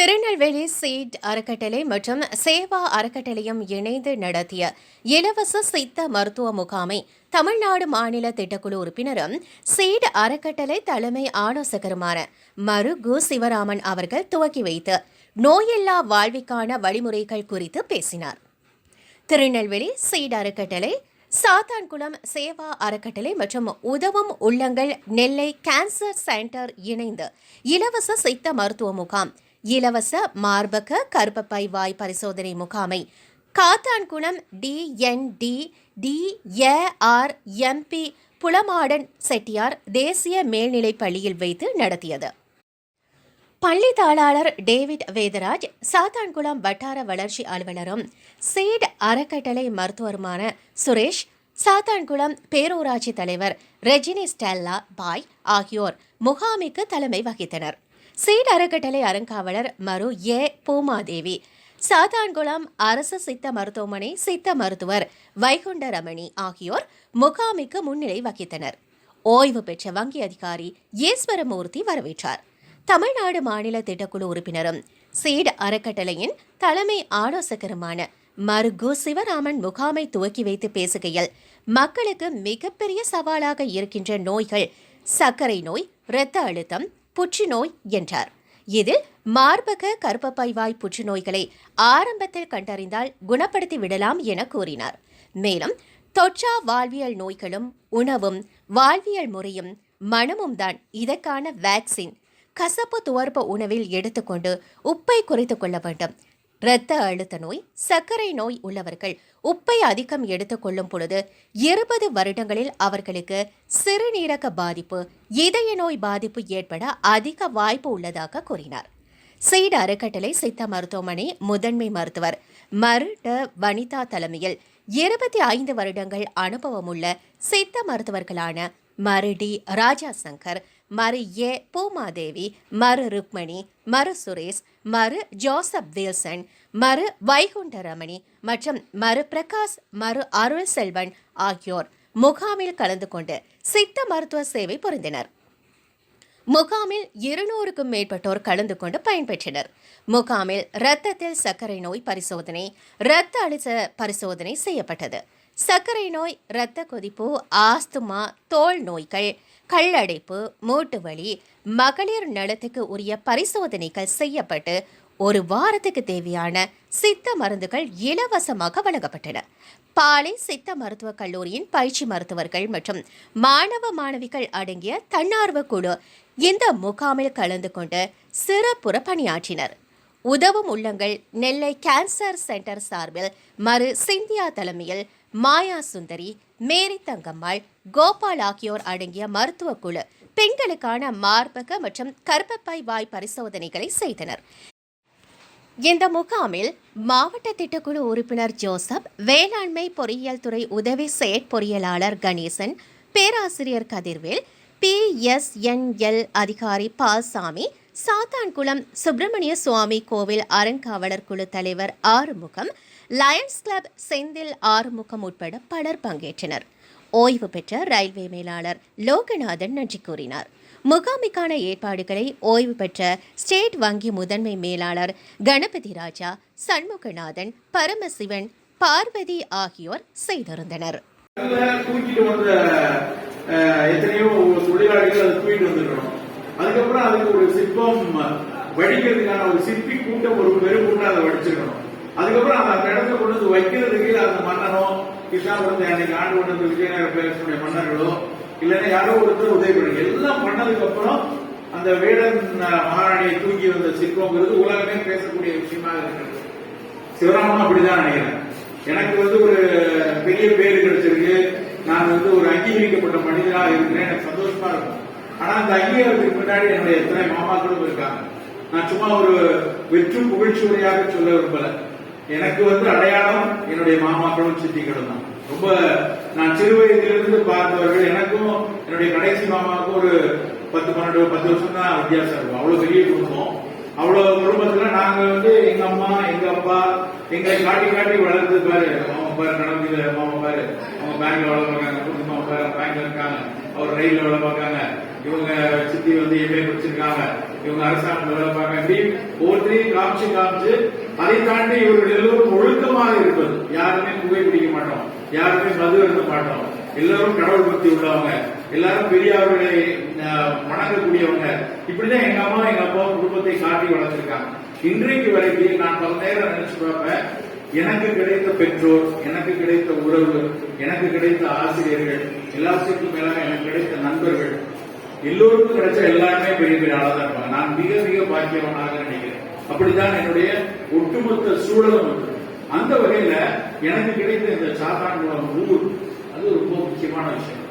Tirunelveli seat அறக்கட்டளை மற்றும் சேவா அறக்கட்டளையும் இணைந்து நடத்திய இலவச சித்த மருத்துவ முகாமை தமிழ்நாடு மாநில திட்டக்குழு உறுப்பினரும் சீட் அறக்கட்டளை தலைமை ஆலோசகருமான மரு கு சிவராமன் அவர்கள் துவக்கி வைத்து நோயில்லா வாழ்விக்கான வழிமுறைகள் குறித்து பேசினார். திருநெல்வேலி சீட் அறக்கட்டளை சாத்தான்குளம் சேவா அறக்கட்டளை மற்றும் உதவும் உள்ளங்கள் நெல்லை கேன்சர் சென்டர் இணைந்து இலவச சித்த மருத்துவ முகாம் இலவச மார்பக கர்ப்பப்பை வாய் பரிசோதனை முகாமை. காத்தான்குளம் டிஎன்டி டிஏஆர்எம்பி புலமாடன் செட்டியார் தேசிய மேல்நிலைப் பள்ளியில் வைத்து நடத்தியது. பள்ளி தாளாளர் டேவிட் வேதராஜ் சாத்தான்குளம் வட்டார வளர்ச்சி அலுவலரும் சீட் அறக்கட்டளை மருத்துவருமான சுரேஷ் சாத்தான்குளம் பேரூராட்சி தலைவர் ரெஜினி ஸ்டெல்லா பாய் ஆகியோர் முகாமிற்கு தலைமை வகித்தனர். சீட் அறக்கட்டளை அறங்காவலர் மரு ஏ. பூமாதேவி. சாத்தான்குளம் அரசு சித்த மருத்துவமனை சித்த மருத்துவர் வைகுண்ட ரமணி ஆகியோர் முகாமிக்கு முன்னிலை வகித்தனர். ஓய்வு பெற்ற வங்கி அதிகாரி ஈஸ்வரமூர்த்தி வரவேற்றார். தமிழ்நாடு மாநில திட்டக்குழு உறுப்பினரும் சீட் அறக்கட்டளையின் தலைமை ஆலோசகருமான மருகு சிவராமன் முகாமை துவக்கி வைத்து பேசுகையில் மக்களுக்கு மிகப்பெரிய சவாலாக இருக்கின்ற நோய்கள் சர்க்கரை நோய் இரத்த அழுத்தம் புற்றுநோய் என்றார். இதில் மார்பக கர்ப்பப்பைவாய் புற்றுநோய்களை ஆரம்பத்தில் கண்டறிந்தால் குணப்படுத்தி விடலாம் என கூறினார். மேலும் தொற்றா வாழ்வியல் நோய்களும் உணவும் வாழ்வியல் முறையும் மனமும் தான் இதற்கான வேக்சின் கசப்பு துவர்ப்பு உணவில் எடுத்துக்கொண்டு உப்பை குறைத்துக் கொள்ள வேண்டும். இரத்த அழுத்த நோய் சர்க்கரை நோய் உள்ளவர்கள் உப்பை அதிகம் எடுத்துக்கொள்ளும் பொழுது இருபது வருடங்களில் அவர்களுக்கு சிறுநீரக பாதிப்பு இதய நோய் பாதிப்பு ஏற்பட அதிக வாய்ப்பு உள்ளதாக கூறினார். சீட் அறக்கட்டளை சித்த மருத்துவமனை முதன்மை மருத்துவர் மருட வனிதா தலைமையில் இருபத்தி ஐந்து வருடங்கள் அனுபவமுள்ள சித்த மருத்துவர்களான மருடி ராஜா சங்கர் மறு ஏ பூமாதேவி மறு ருக்மணி மறு சுரேஷ் மறு ஜோசப் வில்சன் மறு வைகுண்ட ரமணி மற்றும் மறு பிரகாஷ் மறு அருள் செல்வன் ஆகியோர் முகாமில் கலந்து கொண்டு சித்த மருத்துவ சேவை புரிந்தனர். முகாமில் இருநூறுக்கும் மேற்பட்டோர் கலந்து கொண்டு பயன்பெற்றனர். முகாமில் இரத்தத்தில் சர்க்கரை நோய் பரிசோதனை இரத்த அழுத்த பரிசோதனை செய்யப்பட்டது. சர்க்கரை நோய் இரத்த கொதிப்பு ஆஸ்துமா தோல் நோய்கள் கல்லடைப்பு மூட்டு வலி மகளிர் நலத்துக்கு உரிய பரிசோதனைகள் செய்யப்பட்டு ஒரு வாரத்துக்கு தேவையான சித்த மருந்துகள் இலவசமாக வழங்கப்பட்டன. பாலை சித்த மருத்துவக் கல்லூரியின் பயிற்சி மருத்துவர்கள் மற்றும் மாணவ மாணவிகள் அடங்கிய தன்னார்வ குழு இந்த முகாமில் கலந்து கொண்டு சிறப்புற பணியாற்றினர். உதவும் உள்ளங்கள் நெல்லை கேன்சர் சென்டர் சார்பில் மறு சிந்தியா தலைமையில் மாயா சுந்தரி மேரி தங்கம்மாள் கோபால் ஆகியோர் அடங்கிய மருத்துவ குழு பெண்களுக்கான மார்பக மற்றும் கர்ப்பப்பை வாய் பரிசோதனைகளை செய்தனர். இந்த முகாமில் மாவட்ட திட்டக்குழு உறுப்பினர் ஜோசப் வேளாண்மை பொறியியல் துறை உதவி செயற்பொறியியலாளர் கணேசன் பேராசிரியர் கதிர்வேல் பிஎஸ்என்எல் அதிகாரி பால்சாமி சாத்தான்குளம் சுப்பிரமணிய சுவாமி கோவில் அறங்காவலர் குழு தலைவர் ஆறுமுகம் லயன்ஸ் கிளப் செந்தில் ஆறுமுகம் உட்பட பலர் பங்கேற்றனர். ஓய்வு பெற்ற ரயில்வே மேலாளர் லோகநாதன் நன்றி கூறினார். முகாமிக்கான ஏற்பாடுகளை ஓய்வு பெற்ற ஸ்டேட் வங்கி முதன்மை மேலாளர் கணபதி ராஜா சண்முகநாதன் பரமசிவன் பார்வதி ஆகியோர் செய்திருந்தனர். அதுக்கப்புறம் அதுக்கு ஒரு சிற்பம் வடிக்கிறதுக்கான ஒரு சிற்பி கூட்டம் ஒரு பெரும் அதை வடிச்சிருக்கணும். அதுக்கப்புறம் அந்த இடத்துல கொண்டு வந்து வைக்கிறதுக்கு அந்த மன்னனோ கிருஷ்ணாபுரத்தை அன்னைக்கு ஆண்டு கொண்டு வந்து விஜயநகர பேரரசுடைய மன்னர்களோ இல்லைன்னா யாரோ ஒருத்தர் உதவி பண்ணி எல்லாம் பண்ணதுக்கு அப்புறம் அந்த வேடன் மகாராணியை தூக்கி வந்த சிற்பங்கிறது உலகமே பேசக்கூடிய விஷயமாக இருக்கிறது. சிவராமன் அப்படிதான் நினைக்கிறேன். எனக்கு வந்து ஒரு பெரிய பேர் கிடைச்சிருக்கு. நான் வந்து ஒரு அங்கீகரிக்கப்பட்ட மனிதனா இருக்கிறேன். எனக்கு சந்தோஷமா இருக்கும். ஆனா அந்த அங்கீகாரத்துக்கு முன்னாடி என்னுடைய எத்தனை மாமாக்களும் இருக்காங்க. நான் சும்மா ஒரு வெற்றும் புகழ்ச்சி உரையாக சொல்ல விரும்பல. எனக்கு வந்து அடையாளம் என்னுடைய மாமாக்களும் சித்திகளும் தான். ரொம்ப நான் சிறு வயதிலிருந்து பார்த்தவர்கள் எனக்கும் என்னுடைய கடைசி மாமாவுக்கும் ஒரு பத்து பன்னெண்டு பத்து வருஷம் தான் வித்தியாசம் இருக்கும். அவ்வளவு பெரிய குடும்பம். அவ்வளவு குடும்பத்துல நாங்க வந்து எங்க அம்மா எங்க அப்பா எங்களை காட்டி காட்டி வளர்ந்து பாரு. அவங்க பாரு நடந்து மாமா பாரு. அவங்க பேங்க்ல வேலை பார்க்காங்க குடும்பம் பாரு பேங்க்ல இருக்காங்க. அவர் ரயில்ல வேலை பார்க்காங்க இவங்க சித்தி வந்து எம்ஏ படிச்சிருக்காங்க. இவங்க அரசாங்கம் வேலை பார்க்காங்க இப்படி ஒவ்வொருத்தரையும் காமிச்சு காமிச்சு அதை தாண்டி இவர்கள் எல்லோரும் ஒழுக்கமாக இருப்பது. யாருமே புகை பிடிக்க மாட்டோம். யாருமே மது எழுத மாட்டோம். எல்லாரும் கடவுள் பக்தி உள்ளவங்க. எல்லாரும் பெரியவர்களை அஹ், வணங்கக்கூடியவங்க. இப்படிதான் எங்க அம்மா எங்க அப்பா குடும்பத்தை காட்டி வளர்த்திருக்காங்க. இன்றைக்கு வரைக்கும் நான் பல நேரம் நினைச்சு பார்ப்பேன். எனக்கு கிடைத்த பெற்றோர் எனக்கு கிடைத்த உறவு எனக்கு கிடைத்த ஆசிரியர்கள் எல்லாத்துக்கும் மேலாக எனக்கு கிடைத்த நண்பர்கள். எல்லோருக்கும் கிடைச்ச எல்லாருமே பெரிய பெரிய ஆளா தான் இருப்பாங்க. நான் மிக மிக பாக்கியவனாக நினைக்கிறேன். அப்படித்தான் என்னுடைய ஒட்டுமொத்த சூழலும் அந்த வகையில எனக்கு கிடைத்த இந்த சாத்தான்குளம் ஊர் அது ரொம்ப முக்கியமான விஷயம்.